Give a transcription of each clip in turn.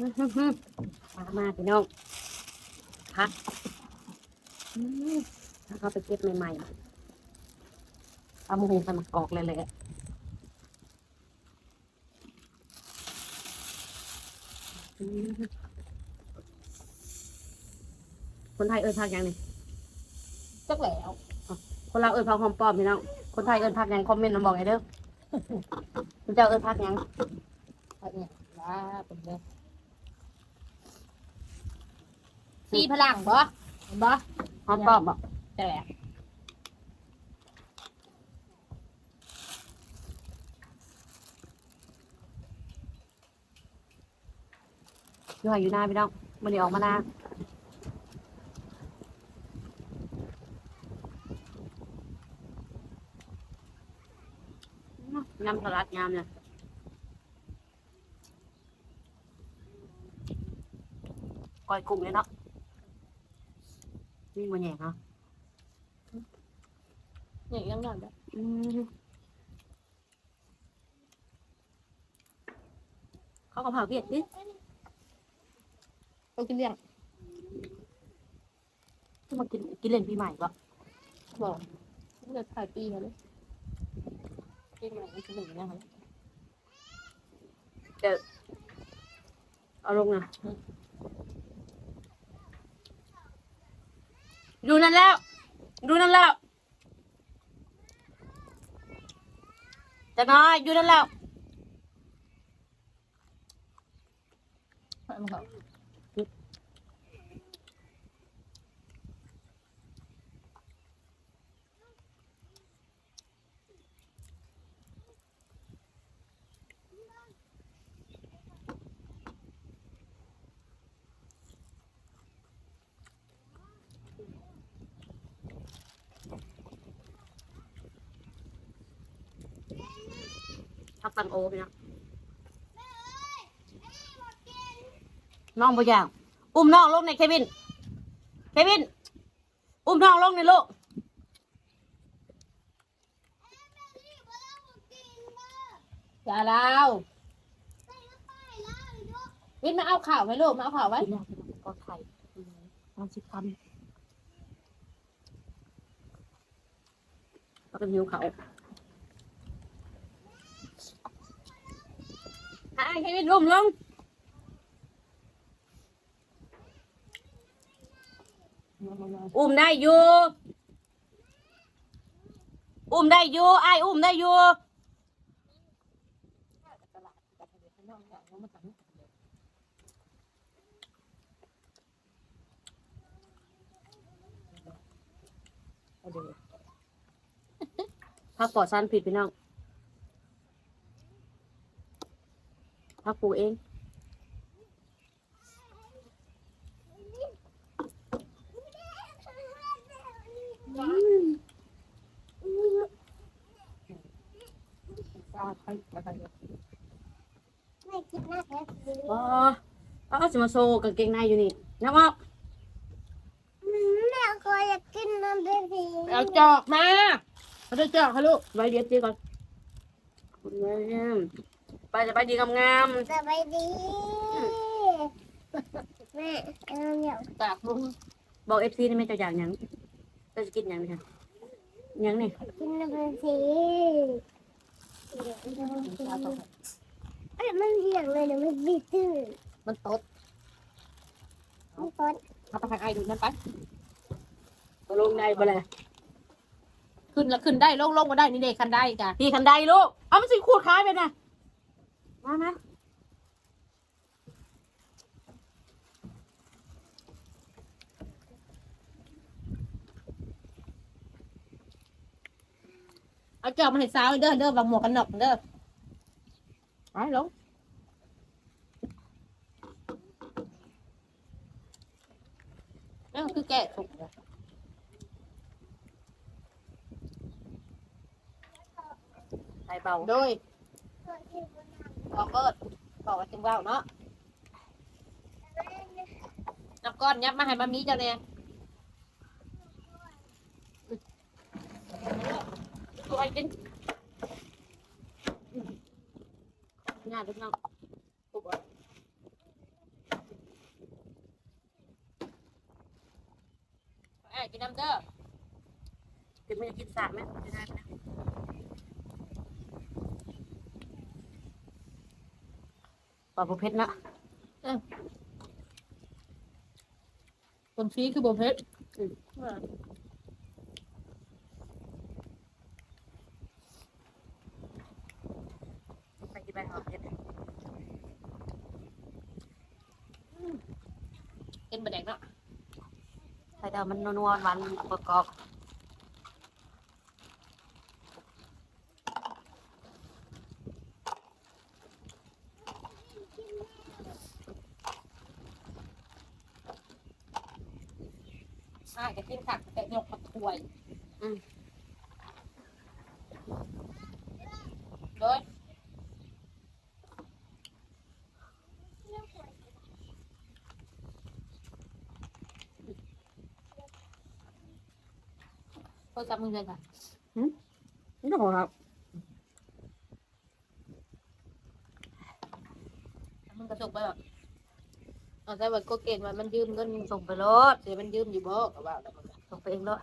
มามาพี่น้องพักถ้าเขาไปเก็บใหม่ๆเอามือใส่มากอกเลยเลยคนไทยเอิ้นพักยังนี่จักแล้วคนเราเอิ้นพักหอมปอมพี่น้องคนไทยเอิ้นพักยังคอมเมนต์มาบอกไงเด้อคุณเจ้าเอิ้นพักยังเอาเนี่ยว่าเป็นเด้อ สีพลังบ่เห็นบ่หอมปลอมบอกจักแล้วอยู่หาอยู่หน้าพี่น้องมันนี้ออกมาหน้าน้ำสลัดงามเลยก้อยกุ้งเลยเนาะ นี่มันแหย่เนาะอย่างยังนั่นเด้ออืมเขาก็เผาเกลียดดิก็กินเลี้ยง ที่มากินกินเล่นปีใหม่ปะ บอกเลือ ดูนั่นแล้ว ดูนั่นแล้วจะน้อยดูนั่นแล้ว ให้มันเขา พัก ตังโอพี่นะน้องบ่อย่างอุ้มน้องลงในอยเควิน เควิน อุ้มน้องลงในอยลูกอย่าลาววิทย์มาเอาข่าวไว้ลูกมาเอาข่าวไว้กินแล้วกินแล้วก็ไข่น้องสิคำแล้วก็หิวเขา อะเควินอุ้มลงอุ้มได้อยู่ อุ้มได้อยู่ไอ้อุ้มได้อยู่พักปอดสารผิดพี่น้องพัก ปลูกเองไม่คิดหน้าแพ้สีอ๋อเอาจะมาโซกางเกงในอยู่นี่นะว่าแม่คอยอยากกินน้ำเป็นสีเอาจอกมาเขาได้จอกค่ะลูกไว้เดี๋ยวจีก่อน ไปจะไปดีงามสบายดีแม่เอาเดี๋ยวตากลุงๆบอกเอฟซีนี่ไม่จะอยากหยังจะกินหยังนี่ค่ะหยังนี่กินน้ำเป็นสีเอ้ยมันเหี่ยงเลยเดี๋ยวมันบิดตื้อมันตดมันต้นเอาไปทางไอ้ดูนั่นไปตกลงได้บ่เลยขึ้นแล้วขึ้นได้ลงลงมาได้นี่เด็กคันได้จ้ะพี่คันใดลูกเอามันสิขูดขายไปนะ มามาเอาจอกมาให้สาวเด้อเด้อบางหมวกกันน็อกเด้อไปลงนั่นคือแกะถุงใส่เบาโดย ขอกเปิดบอกว่าจึงว่าวเนาะนับก้อนยับมาให้มามีเจ้าเนี่ยตัวไอ้กินง่ายทุกน้องปุ๊บไอ้กินน้ำเด้อกินไม่กินสามไหมกินได้ไหม ปลาประเภทนะคนฟรีคือโบเพชรไปกินไปหอมเผ็ดกินบะแดกเนาะใส่ดาวมันนัวๆหวานๆประกอบ อ่าจะกินผักแต่ยกผักถ้วยอืมโดยโทรศัพท์มึงเลยค่ะ นี่ต้องครับ มึงกระจกไปแบบเอาแต่ว่าก็เกณฑ์ว่ามันยืมเงินส่งไปรถเดี๋ยวมันยืมอยู่บ่ก็ว่าแล้วมันก็ส่งไปเองเนาะ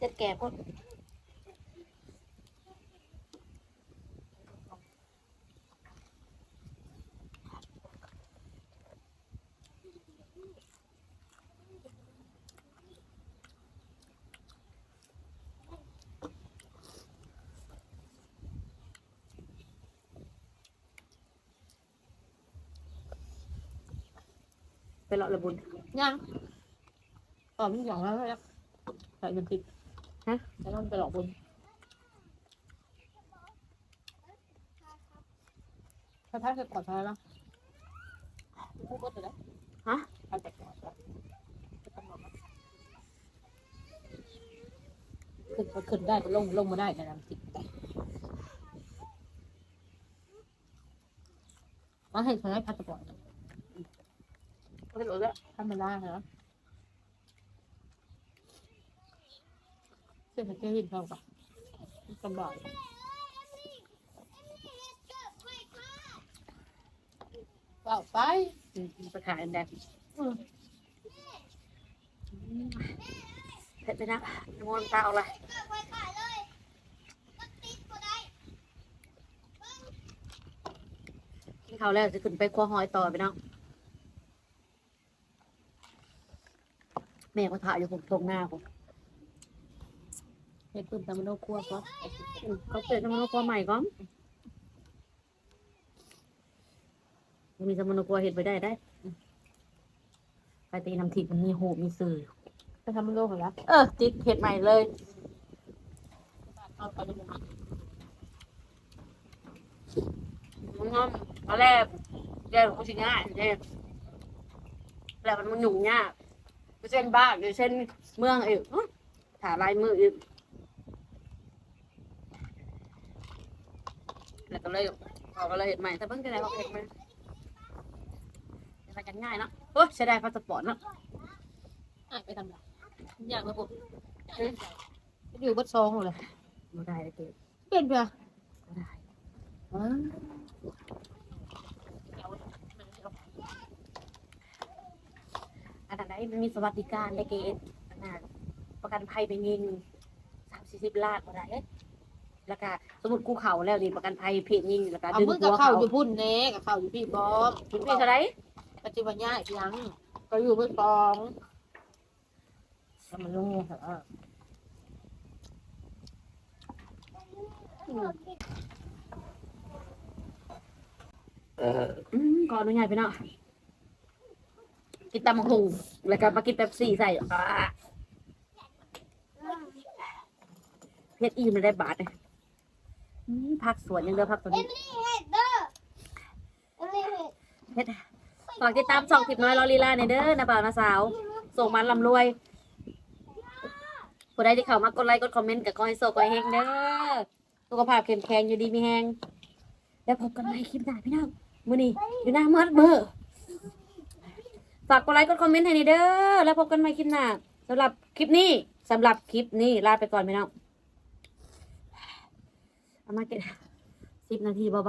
จ็ดแก่พุ่นไปเลาะระบุญยังตอบมึงหวังแล้วแล้วใส่เงินติดฮะแล้วมันไปหลอกบุญถ้าพักจะกอดใครบ้างพูดก็ได้ฮะพักจะกอดแล้วขึ้นก็ขึ้นได้ก็ลงลงมาได้แต่น้ำติดมาให้เขาให้พักจะกอดไม่รู้แล้วธรรมดาเหรอ เศรษฐกิจเขาปะสบายเปล่าไปไปขายอันแดงเผ็ดไปนะนวลตาเอาละไปขาเลยกินข้าวแล้วจะขึ้นไปครัวหอยต่อไปเนาะแม่ก็ถ่ายอยู่ผมตรงหน้าผม เห็ดตุ่นตามโนครัวก็อืมเขาเปิดสมโนครัวใหม่ก่อนมีสมโนครัวเห็ดไปได้ได้อืมไปตีน้ำทิพย์มันมีโหมีสื่อไปทำโลกเหรอเออติดเห็ดใหม่เลยเอาไปดูมันมันงอมตอนแรกแรกมันชิง่ายแรกแล้วมันมันหยุ่งยากเช่นบ้านหรือเช่นเมืองอีกอุ๊ยถ่าลายมืออีก แล้วก็เลยเขาก็เลยเห็ดใหม่แต่เพิ่งจะได้เขาเห็ดใหม่อะไรกันง่ายเนาะโอ้ยใช้ได้พาสปอร์ตเนาะอะไปทำอะไรอยากมาปุ๊บอยู่บัดซองเลยไม่ได้เลยเก๋เป็นเพื่อไม่ได้อ๋ออันนั้นได้มันมีสวัสดิการได้เก๋อันนั้นประกันภัยไปยิงสามสี่สิบล้านก็ได้เอ๊ะ แล้วก็สมมติกูเข่าแล้วนี่ประกันภัยเพจยิงแล้วก็เอาดึงมึงตักับวเข้าเขาอยู่พุ่นเน่กับเข้าอยู่พี่บอมคุณพี่เท่าไหรปัจจุบันย่าอีกยังก็อยู่บัดซองทำมันลงเหรออืมก่อนอนุญาตไปเนาะกินตำบักหุงแล้วก็มากินแป๊บซี่ใส่อ่าเพชรอิ่มเลยได้บาทเลย อืมผักสวนยังเดือผักตัวนี้นี่ไงเฮ็ดฝากติดตามช่องคลิปน้อยลอลีลาในเด้อนะบ่าวนะสาว ส่งมันลำรวยผู้ใดที่เข้ามากดไลค์กดคอมเมนต์กับก้อยโซก้อยเฮงเด้อสุขภาพเข้มแข็งอยู่ดีมีแฮงแล้วพบกันใหม่คลิปหน้าพี่น้องมื้อนี้อยู่หน้าเมิดเบอร์ฝากกดไลค์กดคอมเมนต์ให้นี่เด้อแล้วพบกันใหม่คลิปหน้าสำหรับคลิปนี้สำหรับคลิปนี้ลาไปก่อนพี่น้อง ประมาเก็บสิบนาทีเบา